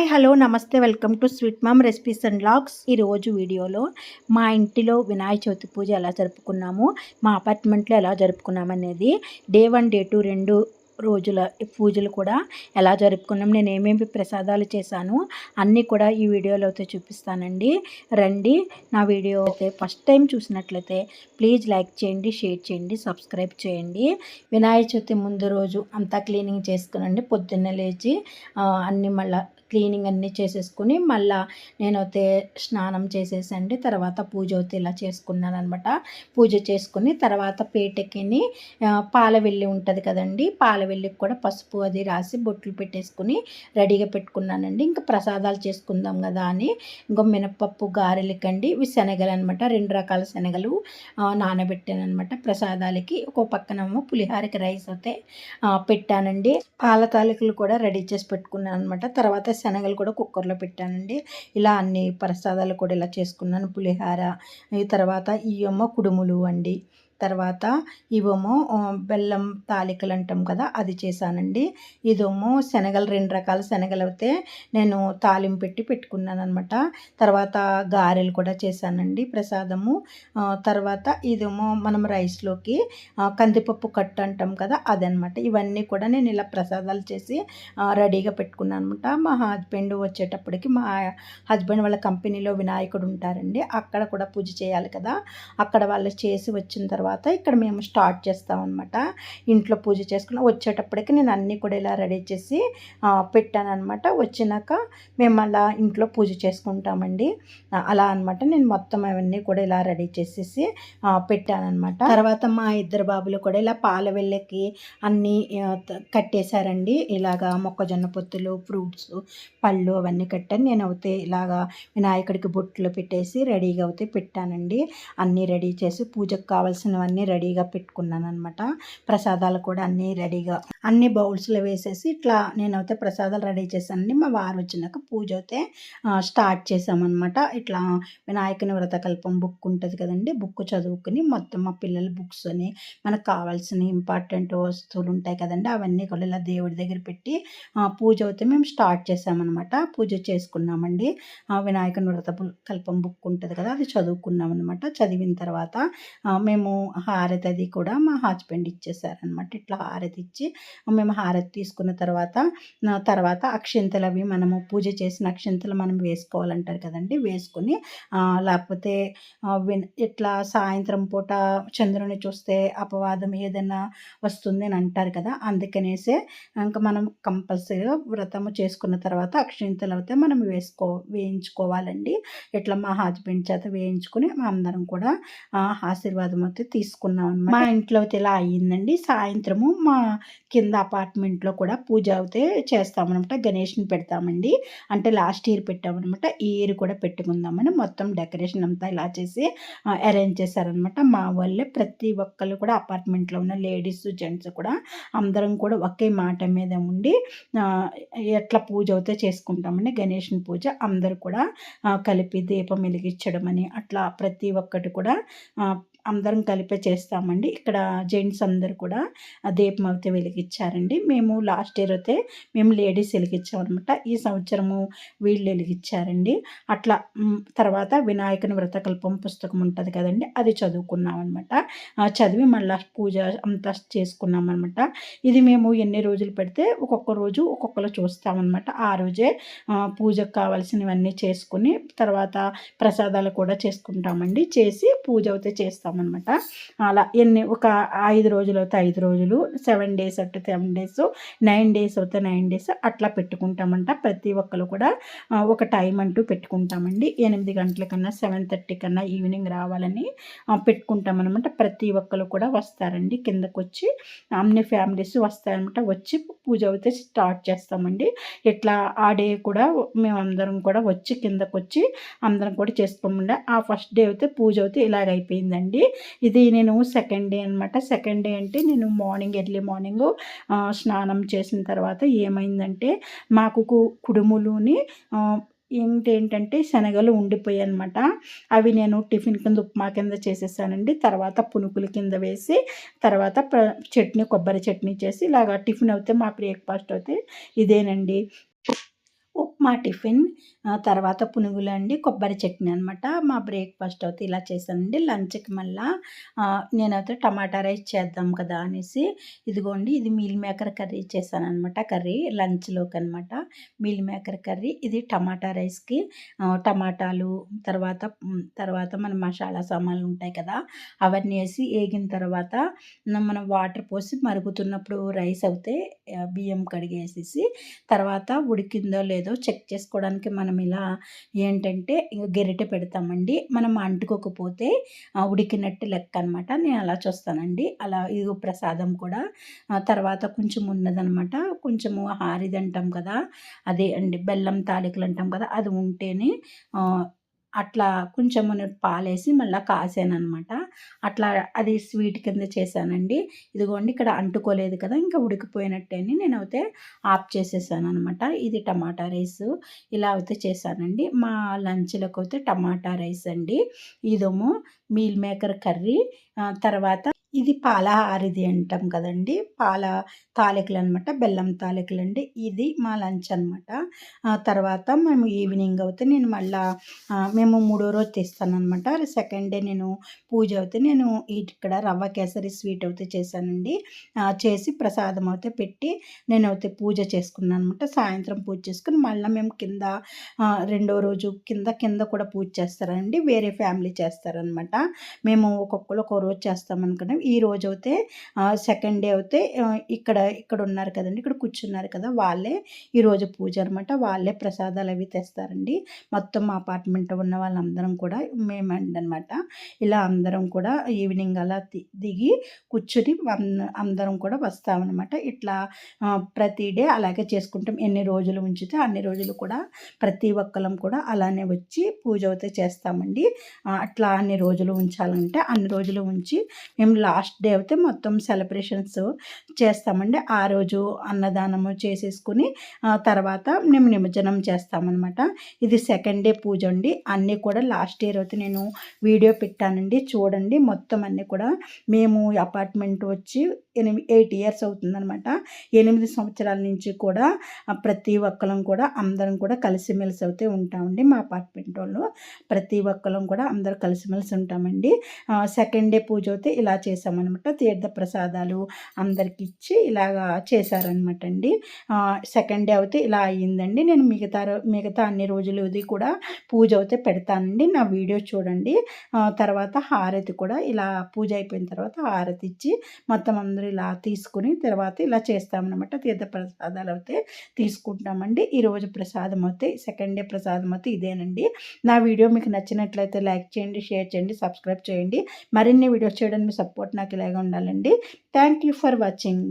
Hi hello నమస్తే welcome to sweet mom recipes and logs ఈరోజు వీడియోలో మా ఇంటిలో వినాయక చవితి పూజ ఎలా జరుపుకున్నాము మా అపార్ట్మెంట్లో ఎలా జరుపుకున్నామనేది డే వన్ డే టూ రెండు రోజుల పూజలు కూడా ఎలా జరుపుకున్నాం నేను ఏమేమి ప్రసాదాలు చేశాను అన్నీ కూడా ఈ వీడియోలో అయితే చూపిస్తానండి. రండి నా వీడియో అయితే ఫస్ట్ టైం చూసినట్లయితే ప్లీజ్ లైక్ చేయండి షేర్ చేయండి సబ్స్క్రైబ్ చేయండి. వినాయక చవితి ముందు రోజు అంతా క్లీనింగ్ చేసుకునండి పొద్దున్నే లేచి అన్నీ మళ్ళీ క్లీనింగ్ అన్నీ చేసేసుకుని మళ్ళా నేనైతే స్నానం చేసేసండి తర్వాత పూజ అయితే ఇలా చేసుకున్నాను అనమాట పూజ చేసుకుని తర్వాత పేటకిని పాలవెల్లి ఉంటుంది కదండి పాలవెల్లికి కూడా పసుపు అది రాసి బొట్లు పెట్టేసుకుని రెడీగా పెట్టుకున్నానండి. ఇంకా ప్రసాదాలు చేసుకుందాం కదా అని ఇంకో మినపప్పు గారెలకండి ఇవి శనగలు అనమాట రెండు రకాల శనగలు నానబెట్టాను అనమాట ప్రసాదాలకి. ఒక పక్కనేమో పులిహారకి రైస్ అయితే పెట్టానండి. పాల తాలికలు కూడా రెడీ చేసి పెట్టుకున్నాను అనమాట తర్వాత శనగలు కూడా కుక్కర్లో పెట్టానండి. ఇలా అన్ని ప్రసాదాలు కూడా ఇలా చేసుకున్నాను. పులిహార ఈ తర్వాత కుడుములు అండి. తర్వాత ఇవేమో బెల్లం తాలికలు అంటాం కదా అది చేశానండి. ఇదేమో శనగలు రెండు రకాల శనగలు అయితే నేను తాలింపు పెట్టి పెట్టుకున్నాను అనమాట తర్వాత గారెలు కూడా చేశానండి ప్రసాదము. తర్వాత ఇదేమో మనం రైస్లోకి కందిపప్పు కట్టు అంటాం కదా అదనమాట ఇవన్నీ కూడా నేను ఇలా ప్రసాదాలు చేసి రెడీగా పెట్టుకున్నాను అనమాట మా హస్బెండ్ వచ్చేటప్పటికి మా హస్బెండ్ వాళ్ళ కంపెనీలో వినాయకుడు ఉంటారండి. అక్కడ కూడా పూజ చేయాలి కదా. అక్కడ వాళ్ళు చేసి వచ్చిన తర్వాత తర్వాత ఇక్కడ మేము స్టార్ట్ చేస్తామన్నమాట. ఇంట్లో పూజ చేసుకున్న వచ్చేటప్పటికి నేను అన్నీ కూడా ఇలా రెడీ చేసి పెట్టాను అనమాట వచ్చినాక మేము అలా ఇంట్లో పూజ చేసుకుంటామండి. అలా అనమాట నేను మొత్తం అవన్నీ కూడా ఇలా రెడీ చేసేసి పెట్టానమాట తర్వాత మా ఇద్దరు బాబులు కూడా ఇలా పాల వెళ్ళకి అన్నీ కట్టేశారండి. ఇలాగా మొక్కజొన్న పొత్తులు ఫ్రూట్స్ పళ్ళు అవన్నీ కట్టాను నేను అయితే ఇలాగా వినాయకుడికి బొట్లు పెట్టేసి రెడీగా అయితే పెట్టానండి. అన్నీ రెడీ చేసి పూజకు కావాల్సిన కావాల్సినవన్నీ రెడీగా పెట్టుకున్నాను అనమాట ప్రసాదాలు కూడా అన్నీ రెడీగా. అన్ని బౌల్స్లో వేసేసి ఇట్లా నేనైతే ప్రసాదాలు రెడీ చేశానండి. మా వారు వచ్చినాక పూజ అయితే స్టార్ట్ చేసామన్నమాట ఇట్లా వినాయకుని వ్రతకల్పం బుక్ ఉంటుంది కదండి బుక్ చదువుకుని మొత్తం మా పిల్లల బుక్స్ అని మనకు కావాల్సిన ఇంపార్టెంట్ వస్తువులు ఉంటాయి కదండి అవన్నీ కూడా ఇలా దేవుడి దగ్గర పెట్టి పూజ అయితే మేము స్టార్ట్ చేసామన్నమాట పూజ చేసుకున్నామండి. వినాయకుని వ్రత కల్పం బుక్ ఉంటుంది కదా అది చదువుకున్నాం అనమాట చదివిన తర్వాత మేము హారతి అది కూడా మా హస్బెండ్ ఇచ్చేసారనమాట ఇట్లా హారతి ఇచ్చి మేము హారతి తీసుకున్న తర్వాత తర్వాత అక్షింతలు అవి మనము పూజ చేసిన అక్షింతలు మనం వేసుకోవాలంటారు కదండి. వేసుకొని లేకపోతే విన్ ఇట్లా సాయంత్రం పూట చంద్రుని చూస్తే అపవాదం ఏదైనా వస్తుంది అని అంటారు కదా. అందుకనేసే ఇంకా మనం కంపల్సరీగా వ్రతము చేసుకున్న తర్వాత అక్షింతలు అయితే మనం వేసుకో వేయించుకోవాలండి. ఇట్లా మా హస్బెండ్ చేత వేయించుకుని మా అందరం కూడా ఆశీర్వాదం అయితే తీసుకున్నాం మా ఇంట్లో అయితే ఇలా అయ్యిందండి. సాయంత్రము మా కింద అపార్ట్మెంట్లో కూడా పూజ అయితే చేస్తామన్నమాట. గణేష్ని పెడతామండి. అంటే లాస్ట్ ఇయర్ పెట్టామన్నమాట. ఈ ఇయర్ కూడా పెట్టుకుందామని మొత్తం డెకరేషన్ అంతా ఇలా చేసి అరేంజ్ చేశారనమాట మా వాళ్ళే ప్రతి ఒక్కళ్ళు కూడా అపార్ట్మెంట్లో ఉన్న లేడీస్ జెంట్స్ కూడా అందరం కూడా ఒకే మాట మీద ఉండి ఎట్లా పూజ అయితే చేసుకుంటామని గణేష్ని పూజ అందరూ కూడా కలిపి దీపం వెలిగించడం అని అట్లా ప్రతి ఒక్కటి కూడా అందరం కలిపే చేస్తామండి. ఇక్కడ జెంట్స్ అందరు కూడా ఆ దీపం అయితే వెలిగించారండి. మేము లాస్ట్ ఇయర్ అయితే మేము లేడీస్ వెలిగించామన్నమాట. ఈ సంవత్సరము వీళ్ళు వెలిగించారండి. అట్లా తర్వాత వినాయకుని వ్రతకల్పం పుస్తకం ఉంటుంది కదండి అది చదువుకున్నాం అనమాట చదివి మళ్ళీ పూజ అంతా చేసుకున్నాం అనమాట ఇది మేము ఎన్ని రోజులు పెడితే ఒక్కొక్క రోజు ఒక్కొక్కరు చూస్తామన్నమాట. ఆ రోజే పూజకు కావాల్సినవన్నీ చేసుకుని తర్వాత ప్రసాదాలు కూడా చేసుకుంటామండి. చేసి పూజ అయితే అనమాట అలా ఎన్ని ఒక ఐదు రోజులు అయితే ఐదు రోజులు సెవెన్ డేస్ అంటే సెవెన్ డేస్ నైన్ డేస్ అయితే నైన్ డేస్ అట్లా పెట్టుకుంటామంట. ప్రతి ఒక్కరు కూడా ఒక టైం అంటూ పెట్టుకుంటామండి. ఎనిమిది గంటల కన్నా సెవెన్ థర్టీ కన్నా ఈవినింగ్ రావాలని పెట్టుకుంటామన్నమాట. ప్రతి ఒక్కరు కూడా వస్తారండి కిందకు వచ్చి అన్ని ఫ్యామిలీస్ వస్తారనమాట వచ్చి పూజ అయితే స్టార్ట్ చేస్తామండి. ఇట్లా ఆ డే కూడా మేమందరం కూడా వచ్చి కిందకు వచ్చి అందరం కూడా చేసుకోమండి. ఆ ఫస్ట్ డే అయితే పూజ అయితే ఇలాగ అయిపోయిందండి ఇది నేను సెకండ్ డే అనమాట సెకండ్ డే అంటే నేను మార్నింగ్ ఎర్లీ మార్నింగ్ స్నానం చేసిన తర్వాత ఏమైందంటే మాకు కు- కుడుములుని ఆ, ఏంటంటే శనగలు ఉండిపోయాయి అనమాట అవి నేను టిఫిన్ కింద ఉప్మా కింద చేసేసానండి. తర్వాత పునుకుల కింద వేసి తర్వాత చట్నీ కొబ్బరి చట్నీ చేసి ఇలాగా టిఫిన్ అయితే మా బ్రేక్ఫాస్ట్ అయితే ఇదేనండి. మా టిఫిన్ తర్వాత పునుగులు అండి కొబ్బరి చట్నీ అనమాట మా బ్రేక్ఫాస్ట్ అయితే ఇలా చేశానండి. లంచ్కి మళ్ళా నేనైతే టమాటా రైస్ చేద్దాం కదా అనేసి ఇదిగోండి ఇది మీల్ మేకర్ కర్రీ చేశానమాట అనమాట కర్రీ లంచ్లోకి అనమాట మీల్ మేకర్ కర్రీ ఇది టమాటా రైస్కి టమాటాలు తర్వాత తర్వాత మన మసాలా సామాన్లు ఉంటాయి కదా అవన్నీ వేసి వేగిన తర్వాత మనం వాటర్ పోసి మరుగుతున్నప్పుడు రైస్ అవుతే బియ్యం కడిగేసేసి తర్వాత ఉడికిందో లేదో చెక్ చెక్ చేసుకోవడానికి మనం ఇలా ఏంటంటే ఇక గెరిటె పెడతామండి. మనం అంటుకోకపోతే ఉడికినట్టు లెక్క అనమాట నేను అలా చూస్తానండి. అలా ఇది ప్రసాదం కూడా. తర్వాత కొంచెం ఉన్నదనమాట కొంచెము హారిది అంటాం కదా అదే అండి బెల్లం తాలికలు అంటాం కదా అది ఉంటేనే అట్లా కొంచెం పాలేసి మళ్ళీ కాసాను అట్లా అది స్వీట్ కింద చేశానండి. ఇదిగోండి ఇక్కడ అంటుకోలేదు కదా ఇంకా ఉడికిపోయినట్టేని నేను అయితే ఆఫ్ చేసేసాను అనమాట ఇది టమాటా రైస్ ఇలా అయితే చేశానండి. మా లంచ్లోకి అయితే టమాటా రైస్ అండి. ఇదేమో మీల్ మేకర్ కర్రీ. తర్వాత ఇది పాలహారిది అంటాం కదండి. పాల తాలికలు అనమాట బెల్లం తాలికలు అండి ఇది మా లంచ్ అనమాట తర్వాత మేము ఈవినింగ్ అయితే నేను మళ్ళా మేము మూడో రోజు తెస్తాను అనమాట సెకండ్ డే నేను పూజ అయితే నేను ఇక్కడ రవ్వ కేసరి స్వీట్ అయితే చేశానండి. చేసి ప్రసాదం అయితే పెట్టి నేను అయితే పూజ చేసుకున్నాను అనమాట సాయంత్రం పూజ చేసుకుని మళ్ళీ మేము కింద రెండో రోజు కింద కింద కూడా పూజ చేస్తారండి. వేరే ఫ్యామిలీ చేస్తారనమాట మేము ఒక్కొక్కరు ఒక్కో రోజు చేస్తామనుకున్నాం ఈ రోజు అయితే సెకండ్ డే అయితే ఇక్కడ ఇక్కడ ఉన్నారు కదండి ఇక్కడ కూర్చున్నారు కదా వాళ్ళే ఈరోజు పూజ అనమాట వాళ్ళే ప్రసాదాలు అవి తెస్తారండి. మొత్తం మా అపార్ట్మెంట్ ఉన్న వాళ్ళందరం కూడా మేమండి అనమాట ఇలా అందరం కూడా ఈవినింగ్ అలా ది- దిగి కూర్చుని అందరం కూడా వస్తామన్నమాట ఇట్లా ప్రతి డే అలాగే చేసుకుంటాం. ఎన్ని రోజులు ఉంచితే అన్ని రోజులు కూడా ప్రతి ఒక్కరం కూడా అలానే వచ్చి పూజ అయితే చేస్తామండి. అట్లా అన్ని రోజులు ఉంచాలంటే అన్ని రోజులు ఉంచి మేము లాస్ట్ డే అయితే మొత్తం సెలబ్రేషన్స్ చేస్తామండి. ఆ రోజు అన్నదానము చేసేసుకుని తర్వాత మేము నిమజ్జనం చేస్తామన్నమాట. ఇది సెకండ్ డే పూజ అండి. అన్నీ కూడా లాస్ట్ ఇయర్ అయితే నేను వీడియో పెట్టానండి. చూడండి మొత్తం అన్నీ కూడా మేము అపార్ట్మెంట్ వచ్చి ఎనిమిది ఎయిట్ ఇయర్స్ అవుతుందన్నమాట. ఎనిమిది సంవత్సరాల నుంచి కూడా ప్రతి ఒక్కరం కూడా అందరం కూడా కలిసిమెలిసి అయితే ఉంటామండి. మా అపార్ట్మెంట్ వాళ్ళు ప్రతి ఒక్కరం కూడా అందరూ కలిసిమెలిసి ఉంటామండి. సెకండ్ డే పూజ అయితే ఇలా చేసామన్నమాట తీర్థ ప్రసాదాలు అందరికి ఇచ్చి ఇలాగా చేశారనమాట అండి సెకండ్ డే అయితే ఇలా అయ్యిందండి. నేను మిగతా రో- మిగతా అన్ని రోజులు ఇది కూడా పూజ అయితే పెడతానండి. నా వీడియో చూడండి. తర్వాత హారతి కూడా ఇలా పూజ అయిపోయిన తర్వాత హారతి ఇచ్చి మొత్తం అందరూ ఇలా తీసుకుని తర్వాత ఇలా చేస్తామన్నమాట. తీర్థ ప్రసాదాలు అయితే తీసుకుంటామండి. ఈరోజు ప్రసాదం అయితే సెకండ్ డే ప్రసాదం అయితే ఇదేనండి. నా వీడియో మీకు నచ్చినట్లయితే లైక్ చేయండి షేర్ చేయండి సబ్స్క్రైబ్ చేయండి. మరిన్ని వీడియోస్ చేయడానికి సపోర్ట్ నాకు ఇలాగే ఉండాలండి. Thank you for watching